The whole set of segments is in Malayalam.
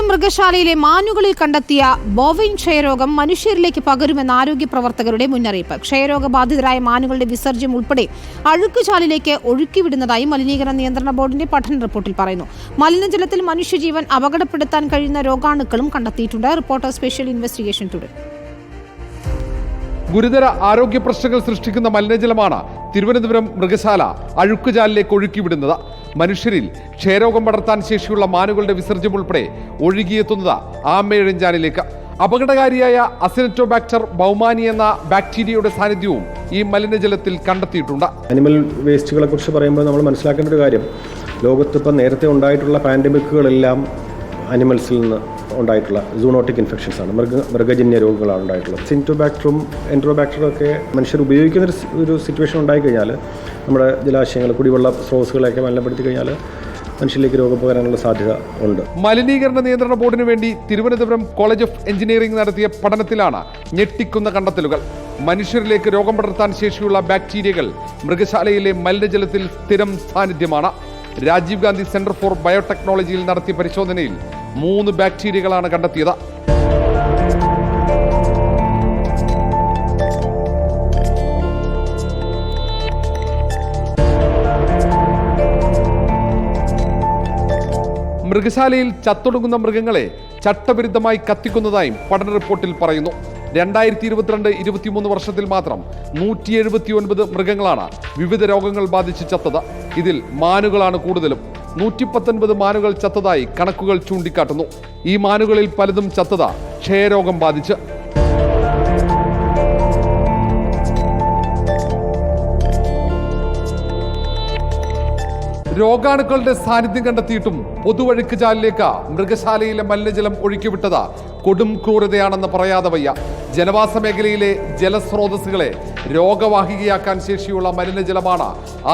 തിരുവനന്തപുരം മൃഗശാലയിലെ മാനുകളിൽ കണ്ടെത്തിയ ബോവിൻ ക്ഷയരോഗം മനുഷ്യരിലേക്ക് പകരുമെന്ന ആരോഗ്യ പ്രവർത്തകരുടെ മുന്നറിയിപ്പ്. ക്ഷയരോഗബാധിതരായ മാനുകളുടെ വിസർജ്യം ഉൾപ്പെടെ അഴുക്കുചാലിലേക്ക് ഒഴുക്കിവിടുന്നതായി മലിനീകരണ നിയന്ത്രണ ബോർഡിന്റെ പഠന റിപ്പോർട്ടിൽ പറയുന്നു. മലിനജലത്തിൽ മനുഷ്യജീവൻ അപകടപ്പെടുത്താൻ കഴിയുന്ന രോഗാണുക്കളും കണ്ടെത്തിയിട്ടുണ്ട്. റിപ്പോർട്ടർ സ്പെഷ്യൽ ഇൻവെസ്റ്റിഗേഷൻ തുടരും. ഗുരുതര ആരോഗ്യ പ്രശ്നങ്ങൾ സൃഷ്ടിക്കുന്ന മലിനജലമാണ് തിരുവനന്തപുരം മൃഗശാല അഴുക്കുചാലിലേക്ക് ഒഴുക്കിവിടുന്നത്. മനുഷ്യരിൽ ക്ഷയരോഗം പടർത്താൻ ശേഷിയുള്ള മാനുകളുടെ വിസർജ്യം ഉൾപ്പെടെ ഒഴുകിയെത്തുന്നത് ആമയിഴഞ്ചാലിലേക്ക് അപകടകാരിയായ അസിനറ്റോബാക്ടർ ബൗമാനി എന്ന ബാക്ടീരിയയുടെ സാന്നിധ്യവും ഈ മലിനജലത്തിൽ കണ്ടെത്തിയിട്ടുണ്ട്. അനിമൽ വേസ്റ്റുകളെ കുറിച്ച് പറയുമ്പോൾ നമ്മൾ മനസ്സിലാക്കേണ്ട ഒരു കാര്യം. ലോകത്ത് ഇപ്പം നേരത്തെ ഉണ്ടായിട്ടുള്ള പാൻഡമിക്കുകളെല്ലാം അനിമൽസിൽ നിന്ന് ഉണ്ടായിട്ടുള്ള സൂണോട്ടിക് ഇൻഫെക്ഷൻസ് ആണ്. മൃഗ മൃഗജന്യ രോഗങ്ങളാണ് ഉണ്ടായിട്ടുള്ളത്. സിന്റോബാക്ടറും എൻട്രോബാക്ടറും ഒക്കെ മനുഷ്യർ ഉപയോഗിക്കുന്ന ഒരു സിറ്റുവേഷൻ ഉണ്ടായിക്കഴിഞ്ഞാൽ നമ്മുടെ ജലാശയങ്ങൾ കുടിവെള്ള സ്രോതസ്സുകളെയൊക്കെ മലിനപ്പെടുത്തി കഴിഞ്ഞാൽ മനുഷ്യരിലേക്ക് രോഗം പകരാനുള്ള സാധ്യത ഉണ്ട്. മലിനീകരണ നിയന്ത്രണ ബോർഡിന് വേണ്ടി തിരുവനന്തപുരം കോളേജ് ഓഫ് എഞ്ചിനീയറിംഗ് നടത്തിയ പഠനത്തിലാണ് ഞെട്ടിക്കുന്ന കണ്ടെത്തലുകൾ. മനുഷ്യരിലേക്ക് രോഗം പടർത്താൻ ശേഷിയുള്ള ബാക്ടീരിയകൾ മൃഗശാലയിലെ മലിനജലത്തിൽ സ്ഥിരം സാന്നിധ്യമാണ്. രാജീവ് ഗാന്ധി സെന്റർ ഫോർ ബയോടെക്നോളജിയിൽ നടത്തിയ പരിശോധനയിൽ മൂന്ന് ബാക്ടീരിയകളാണ് കണ്ടെത്തിയത്. മൃഗശാലയിൽ ചത്തൊടുങ്ങുന്ന മൃഗങ്ങളെ ചട്ടവിരുദ്ധമായി കത്തിക്കുന്നതായും പഠന റിപ്പോർട്ടിൽ പറയുന്നു. രണ്ടായിരത്തി ഇരുപത്തിരണ്ട് ഇരുപത്തിമൂന്ന് വർഷത്തിൽ മാത്രം നൂറ്റി എഴുപത്തി ഒൻപത് മൃഗങ്ങളാണ് വിവിധ രോഗങ്ങൾ ബാധിച്ച് ചത്തത്. ഇതിൽ മാനുകളാണ് കൂടുതലും. നൂറ്റി പത്തൊൻപത് മാനുകൾ ചത്തതായി കണക്കുകൾ ചൂണ്ടിക്കാട്ടുന്നു. ഈ മാനുകളിൽ പലതും ചത്തത ക്ഷയരോഗം ബാധിച്ച്. രോഗാണുക്കളുടെ സാന്നിധ്യം കണ്ടെത്തിയിട്ടും പൊതുവഴുക്ക് ചാലിലേക്ക് മൃഗശാലയിലെ മലിനജലം ഒഴുക്കിവിട്ടത് കൊടും ക്രൂരതയാണെന്ന് പറയാതെ വയ്യ. ജനവാസ മേഖലയിലെ ജലസ്രോതസ്സുകളെ രോഗവാഹികയാക്കാൻ ശേഷിയുള്ള മലിനജലമാണ്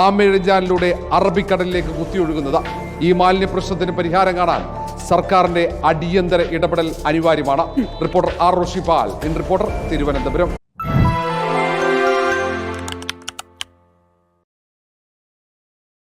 ആമേഴഞ്ചാലിലൂടെ അറബിക്കടലിലേക്ക് കുത്തിയൊഴുകുന്നത്. ഈ മാലിന്യ പ്രശ്നത്തിന് പരിഹാരം കാണാൻ സർക്കാരിന്റെ അടിയന്തര ഇടപെടൽ അനിവാര്യമാണ്. Reporter R Roshipal in reporter Thiruvananthapuram.